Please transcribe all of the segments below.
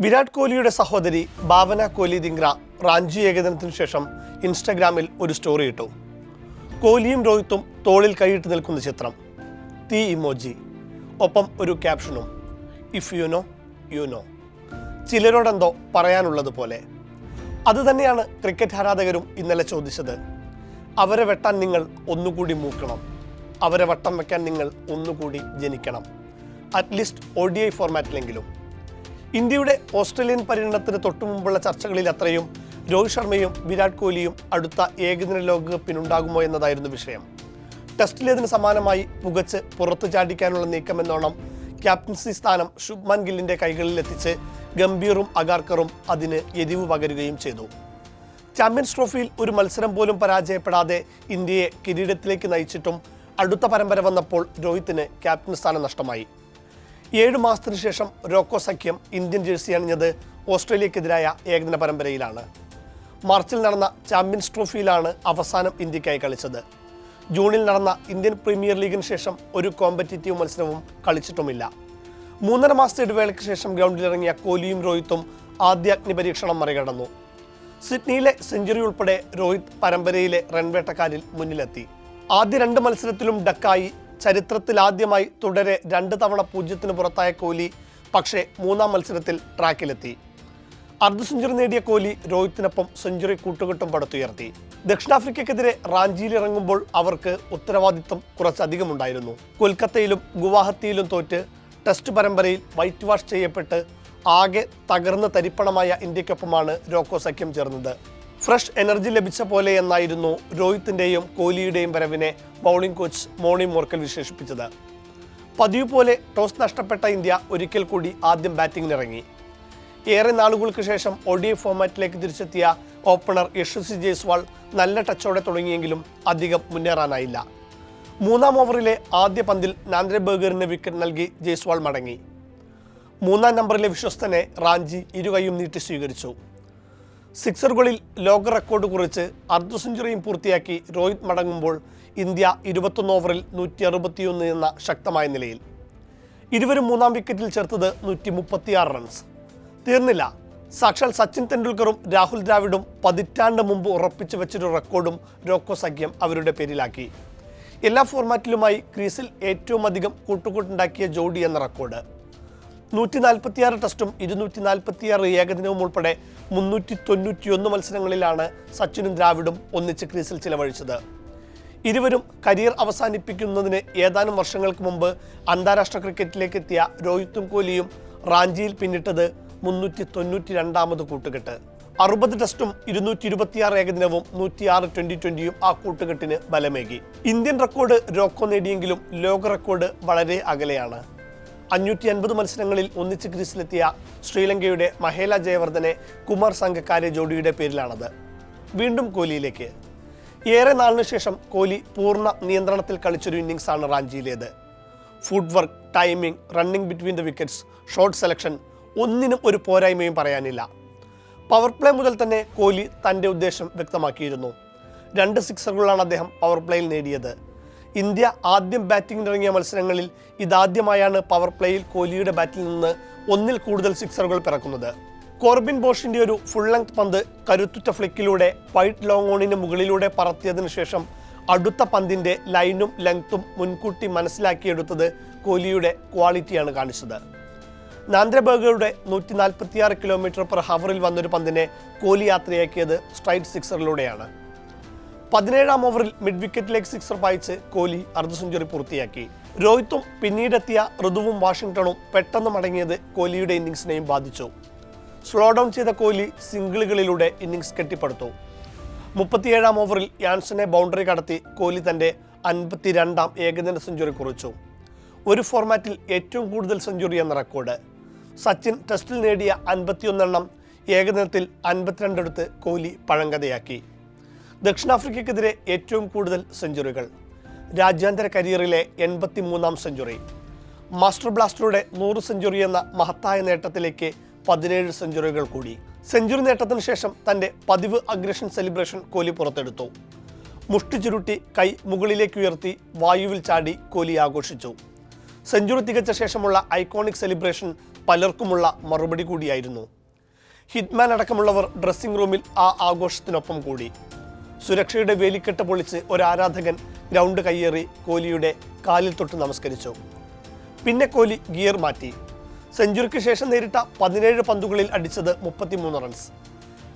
വിരാട് കോഹ്ലിയുടെ സഹോദരി ഭാവന കോഹ്ലി ദിംഗ്ര റാഞ്ചി ഏകദിനത്തിന് ശേഷം ഇൻസ്റ്റഗ്രാമിൽ ഒരു സ്റ്റോറി ഇട്ടു. കോഹ്ലിയും രോഹിത്തും തോളിൽ കൈയിട്ട് നിൽക്കുന്ന ചിത്രം. തീ ഇമോജി. ഒപ്പം ഒരു ക്യാപ്ഷനും if you know you know ചിലരോടെന്തോ പറയാനുള്ളത് പോലെ. അതുതന്നെയാണ് ക്രിക്കറ്റ് ആരാധകരും ഇന്നലെ ചോദിച്ചത്. അവരെ വെട്ടാൻ നിങ്ങൾ ഒന്നുകൂടി മൂക്കണം. അവരെ വട്ടം വെക്കാൻ നിങ്ങൾ ഒന്നുകൂടി ജനിക്കണം. At least O D I ഫോർമാറ്റിലെങ്കിലും ഇന്ത്യയുടെ ഓസ്ട്രേലിയൻ പര്യടനത്തിന് തൊട്ടുമുമ്പുള്ള ചർച്ചകളിൽ അത്രയും രോഹിത് ശർമ്മയും വിരാട് കോഹ്ലിയും അടുത്ത ഏകദിന ലോകകപ്പിനുണ്ടാകുമോ എന്നതായിരുന്നു വിഷയം. ടെസ്റ്റിലേതിന് സമാനമായി പുകച്ച് പുറത്തു ചാടിക്കാനുള്ള നീക്കമെന്നോണം ക്യാപ്റ്റൻസി സ്ഥാനം ശുഭ്മാൻ ഗില്ലിന്റെ കൈകളിലെത്തിച്ച് ഗംഭീറും അഗാർക്കറും അതിന് എരിവ് പകരുകയും ചെയ്തു. ചാമ്പ്യൻസ് ട്രോഫിയിൽ ഒരു മത്സരം പോലും പരാജയപ്പെടാതെ ഇന്ത്യയെ കിരീടത്തിലേക്ക് നയിച്ചിട്ടും അടുത്ത പരമ്പര വന്നപ്പോൾ രോഹിത്തിന് ക്യാപ്റ്റൻ സ്ഥാനം നഷ്ടമായി. ഏഴ് മാസത്തിനു ശേഷം റോക്കോ സഖ്യം ഇന്ത്യൻ ജേഴ്സി അണിഞ്ഞത് ഓസ്ട്രേലിയക്കെതിരായ ഏകദിന പരമ്പരയിലാണ്. മാർച്ചിൽ നടന്ന ചാമ്പ്യൻസ് ട്രോഫിയിലാണ് അവസാനം ഇന്ത്യക്കായി കളിച്ചത്. ജൂണിൽ നടന്ന ഇന്ത്യൻ പ്രീമിയർ ലീഗിന് ശേഷം ഒരു കോമ്പറ്റീറ്റീവ് മത്സരവും കളിച്ചിട്ടുമില്ല. മൂന്നര മാസത്തെ ഇടവേളയ്ക്ക് ശേഷം ഗ്രൗണ്ടിലിറങ്ങിയ കോഹ്ലിയും രോഹിത്തും ആദ്യ അഗ്നിപരീക്ഷണം മറികടന്നു. സിഡ്നിയിലെ സെഞ്ചുറി ഉൾപ്പെടെ രോഹിത് പരമ്പരയിലെ റൺവേട്ടക്കാരിൽ മുന്നിലെത്തി. ആദ്യ രണ്ട് മത്സരത്തിലും ഡക്കായി ചരിത്രത്തിൽ ആദ്യമായി തുടരെ രണ്ട് തവണ പൂജ്യത്തിന് പുറത്തായ കോഹ്ലി പക്ഷേ മൂന്നാം മത്സരത്തിൽ ട്രാക്കിലെത്തി. അർദ്ധ സെഞ്ചുറി നേടിയ കോഹ്ലി രോഹിത്തിനൊപ്പം സെഞ്ചുറി കൂട്ടുകെട്ടും പടുത്തുയർത്തി. ദക്ഷിണാഫ്രിക്കയ്ക്കെതിരെ റാഞ്ചിയിലിറങ്ങുമ്പോൾ അവർക്ക് ഉത്തരവാദിത്വം കുറച്ചധികമുണ്ടായിരുന്നു. കൊൽക്കത്തയിലും ഗുവാഹത്തിയിലും തോറ്റ് ടെസ്റ്റ് പരമ്പരയിൽ വൈറ്റ് വാഷ് ചെയ്യപ്പെട്ട് ആകെ തകർന്ന് തരിപ്പണമായ ഇന്ത്യക്കൊപ്പമാണ് രോക്കോ സഖ്യം ചേർന്നത്. ഫ്രഷ് എനർജി ലഭിച്ച പോലെ എന്നായിരുന്നു രോഹിത്തിന്റെയും കോഹ്ലിയുടെയും വരവിനെ ബൗളിംഗ് കോച്ച് മോണി മോർക്കൽ വിശേഷിപ്പിച്ചത്. പതിവ് പോലെ ടോസ് നഷ്ടപ്പെട്ട ഇന്ത്യ ഒരിക്കൽ കൂടി ആദ്യം ബാറ്റിംഗിനിറങ്ങി ഏറെ നാളുകൾക്ക് ശേഷം ഒഡിയ ഫോമാറ്റിലേക്ക് തിരിച്ചെത്തിയ ഓപ്പണർ യശസ്വി ജയ്സ്വാൾ നല്ല ടച്ചോടെ തുടങ്ങിയെങ്കിലും അധികം മുന്നേറാനായില്ല. മൂന്നാം ഓവറിലെ ആദ്യ പന്തിൽ നാന്ദ്രെ ബർഗറിന് വിക്കറ്റ് നൽകി ജയ്സ്വാൾ മടങ്ങി. മൂന്നാം നമ്പറിലെ വിശ്വസ്തനെ റാഞ്ചി ഇരുകൈയും നീട്ടി സ്വീകരിച്ചു. സിക്സറുകളിൽ ലോക റെക്കോർഡ് കുറിച്ച് അർദ്ധ സെഞ്ചുറിയും പൂർത്തിയാക്കി രോഹിത് മടങ്ങുമ്പോൾ ഇന്ത്യ ഇരുപത്തൊന്ന് ഓവറിൽ നൂറ്റി അറുപത്തിയൊന്ന് എന്ന ശക്തമായ നിലയിൽ. ഇരുവരും മൂന്നാം വിക്കറ്റിൽ ചേർത്തത് നൂറ്റി മുപ്പത്തിയാറ് റൺസ് തീർന്നില്ല. സാക്ഷാൽ സച്ചിൻ തെണ്ടുൽക്കറും രാഹുൽ ദ്രാവിഡും പതിറ്റാണ്ട് മുമ്പ് ഉറപ്പിച്ചു വെച്ചൊരു റെക്കോർഡും രോക്കോ സഖ്യം അവരുടെ പേരിലാക്കി. എല്ലാ ഫോർമാറ്റിലുമായി ക്രീസിൽ ഏറ്റവും അധികം കൂട്ടുകൂട്ടുണ്ടാക്കിയ ജോഡി എന്ന റെക്കോർഡ്. നൂറ്റി നാൽപ്പത്തിയാറ് ടെസ്റ്റും ഇരുന്നൂറ്റി നാൽപ്പത്തിയാറ് ഏകദിനവും ഉൾപ്പെടെ മുന്നൂറ്റി തൊണ്ണൂറ്റിയൊന്ന് മത്സരങ്ങളിലാണ് സച്ചിനും ദ്രാവിഡും ഒന്നിച്ച് ക്രീസിൽ ചിലവഴിച്ചത്. ഇരുവരും കരിയർ അവസാനിപ്പിക്കുന്നതിന് ഏതാനും വർഷങ്ങൾക്ക് മുമ്പ് അന്താരാഷ്ട്ര ക്രിക്കറ്റിലേക്ക് എത്തിയ രോഹിത്തും കോഹ്ലിയും റാഞ്ചിയിൽ പിന്നിട്ടത് മുന്നൂറ്റി തൊണ്ണൂറ്റി രണ്ടാമത് കൂട്ടുകെട്ട്. അറുപത് ടെസ്റ്റും ഇരുന്നൂറ്റി ഇരുപത്തിയാറ് ഏകദിനവും നൂറ്റിയാറ് ട്വന്റി ട്വന്റിയും ആ കൂട്ടുകെട്ടിന് ബലമേകി. ഇന്ത്യൻ റെക്കോർഡ് രോക്കോ നേടിയെങ്കിലും ലോക റെക്കോർഡ് വളരെ അകലെയാണ്. അഞ്ഞൂറ്റി അൻപത് മത്സരങ്ങളിൽ ഒന്നിച്ച് ക്രീസിലെത്തിയ ശ്രീലങ്കയുടെ മഹേല ജയവർദ്ധനെ കുമാർ സംഘക്കാരെ ജോഡിയുടെ പേരിലാണത്. വീണ്ടും കോഹ്ലിയിലേക്ക്. ഏറെ നാളിന് ശേഷം കോഹ്ലി പൂർണ നിയന്ത്രണത്തിൽ കളിച്ചൊരു ഇന്നിങ്സാണ് റാഞ്ചിയിലേത്. Footwork timing running between the wickets shot selection ഒന്നിനും ഒരു പോരായ്മയും പറയാനില്ല. പവർ പ്ലേ മുതൽ തന്നെ കോഹ്ലി തന്റെ ഉദ്ദേശം വ്യക്തമാക്കിയിരുന്നു. രണ്ട് സിക്സറുകളാണ് അദ്ദേഹം പവർ പ്ലേയിൽ നേടിയത്. ഇന്ത്യ ആദ്യം തുടങ്ങിയ മത്സരങ്ങളിൽ ഇതാദ്യമായാണ് പവർ പ്ലേയിൽ കോഹ്ലിയുടെ ബാറ്റിൽ നിന്ന് ഒന്നിൽ കൂടുതൽ സിക്സറുകൾ പിറക്കുന്നത്. കോർബിൻ ബോഷിന്റെ ഒരു ഫുൾ ലെങ്ത് പന്ത് കരുത്തുറ്റ ഫ്ലിക്കിലൂടെ വൈറ്റ് ലോങ് ഓണിന് മുകളിലൂടെ പറത്തിയതിനു ശേഷം അടുത്ത പന്തിന്റെ ലൈനും ലെങ്ത്തും മുൻകൂട്ടി മനസ്സിലാക്കിയെടുത്തത് കോഹ്ലിയുടെ ക്വാളിറ്റിയാണ് കാണിച്ചത്. നാന്ദ്രബർഗറുടെ നൂറ്റി നാൽപ്പത്തിയാറ് കിലോമീറ്റർ പെർ ഹവറിൽ വന്നൊരു പന്തിനെ കോഹ്ലി യാത്രയാക്കിയത് സ്ട്രൈറ്റ് സിക്സറിലൂടെയാണ് പതിനേഴാം ഓവറിൽ മിഡ് വിക്കറ്റിലേക്ക് സിക്സർ പായിച്ച് കോഹ്ലി അർദ്ധ സെഞ്ചുറി പൂർത്തിയാക്കി. രോഹിത്തും പിന്നീടെത്തിയ ഋതുവും വാഷിംഗ്ടണും പെട്ടെന്ന് മടങ്ങിയത് കോഹ്ലിയുടെ ഇന്നിങ്സിനെയും ബാധിച്ചു. സ്ലോ ഡൗൺ ചെയ്ത കോഹ്ലി സിംഗിളുകളിലൂടെ ഇന്നിംഗ്സ് കെട്ടിപ്പടുത്തു. മുപ്പത്തിയേഴാം ഓവറിൽ യാൻസനെ ബൗണ്ടറി കടത്തി കോഹ്ലി തന്റെ അൻപത്തിരണ്ടാം ഏകദിന സെഞ്ചുറി കുറിച്ചു. ഒരു ഫോർമാറ്റിൽ ഏറ്റവും കൂടുതൽ സെഞ്ചുറി എന്ന റെക്കോർഡ് സച്ചിൻ ടെസ്റ്റിൽ നേടിയ അൻപത്തിയൊന്നെണ്ണം ഏകദിനത്തിൽ അൻപത്തിരണ്ടെടുത്ത് കോഹ്ലി പഴങ്കഥയാക്കി. ദക്ഷിണാഫ്രിക്കയ്ക്കെതിരെ ഏറ്റവും കൂടുതൽ സെഞ്ചുറികൾ. രാജ്യാന്തര കരിയറിലെ എൺപത്തി മൂന്നാം സെഞ്ചുറി. മാസ്റ്റർ ബ്ലാസ്റ്ററുടെ നൂറ് സെഞ്ചുറി എന്ന മഹത്തായ നേട്ടത്തിലേക്ക് പതിനേഴ് സെഞ്ചുറികൾ കൂടി. സെഞ്ചുറി നേട്ടത്തിന് ശേഷം തന്റെ പതിവ് അഗ്രഷൻ സെലിബ്രേഷൻ കോഹ്ലി പുറത്തെടുത്തു. മുഷ്ടി ചുരുട്ടി കൈ മുകളിലേക്ക് ഉയർത്തി വായുവിൽ ചാടി കോഹ്ലി ആഘോഷിച്ചു. സെഞ്ചുറി തികച്ച ശേഷമുള്ള ഐക്കോണിക് സെലിബ്രേഷൻ പലർക്കുമുള്ള മറുപടി കൂടിയായിരുന്നു. ഹിറ്റ്മാൻ അടക്കമുള്ളവർ ഡ്രസ്സിംഗ് റൂമിൽ ആ ആഘോഷത്തിനൊപ്പം കൂടി. സുരക്ഷയുടെ വേലിക്കെട്ട് പൊളിച്ച് ഒരു ആരാധകൻ ഗ്രൗണ്ട് കയ്യേറി കോഹ്ലിയുടെ കാലിൽ തൊട്ട് നമസ്കരിച്ചു. പിന്നെ കോഹ്ലി ഗിയർ മാറ്റി. സെഞ്ചുറിക്ക് ശേഷം നേരിട്ട പതിനേഴ് പന്തുകളിൽ അടിച്ചത് മുപ്പത്തിമൂന്ന് റൺസ്.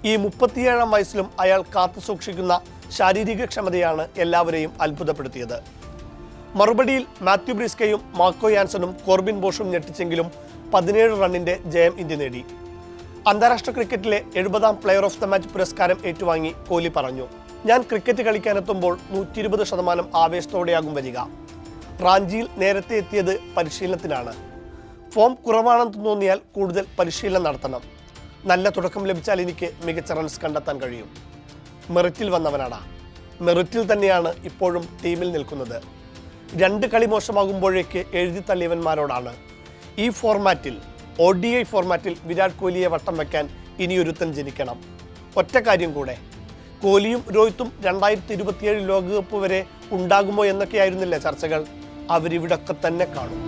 ഈ മുപ്പത്തിയേഴാം വയസ്സിലും അയാൾ കാത്തു സൂക്ഷിക്കുന്ന ശാരീരിക ക്ഷമതയാണ് എല്ലാവരെയും അത്ഭുതപ്പെടുത്തിയത്. മറുപടിയിൽ മാത്യു ബ്രിസ്കയും മാർക്കോ യാൻസണും കോർബിൻ ബോഷും ഞെട്ടിച്ചെങ്കിലും പതിനേഴ് റണ്ണിന്റെ ജയം ഇന്ത്യ നേടി. അന്താരാഷ്ട്ര ക്രിക്കറ്റിലെ എഴുപതാം പ്ലെയർ ഓഫ് ദ മാച്ച് പുരസ്കാരം ഏറ്റുവാങ്ങി കോഹ്ലി പറഞ്ഞു. ഞാൻ ക്രിക്കറ്റ് കളിക്കാനെത്തുമ്പോൾ നൂറ്റി ഇരുപത് ശതമാനം ആവേശത്തോടെയാകും വരിക. റാഞ്ചിയിൽ നേരത്തെ എത്തിയത് പരിശീലനത്തിനാണ്. ഫോം കുറവാണെന്ന് തോന്നിയാൽ കൂടുതൽ പരിശീലനം നടത്തണം. നല്ല തുടക്കം ലഭിച്ചാൽ എനിക്ക് മികച്ച റൺസ് കണ്ടെത്താൻ കഴിയും. മെറിറ്റിൽ വന്നവനാണ് മെറിറ്റിൽ തന്നെയാണ് ഇപ്പോഴും ടീമിൽ നിൽക്കുന്നത്. രണ്ട് കളി മോശമാകുമ്പോഴേക്ക് എഴുതി തള്ളിയവന്മാരോടാണ്. ഈ ഫോർമാറ്റിൽ ഒ ഡി ഐ ഫോർമാറ്റിൽ വിരാട് കോഹ്ലിയെ വട്ടം വയ്ക്കാൻ ഇനിയൊരുത്തൻ ജനിക്കണം. ഒറ്റ കാര്യം കൂടെ. കോഹ്ലിയും രോഹിത്തും രണ്ടായിരത്തി ഇരുപത്തിയേഴ് ലോകകപ്പ് വരെ ഉണ്ടാകുമോ എന്നൊക്കെയായിരുന്നില്ലേ ചർച്ചകൾ? അവരിവിടൊക്കെ തന്നെ കാണും.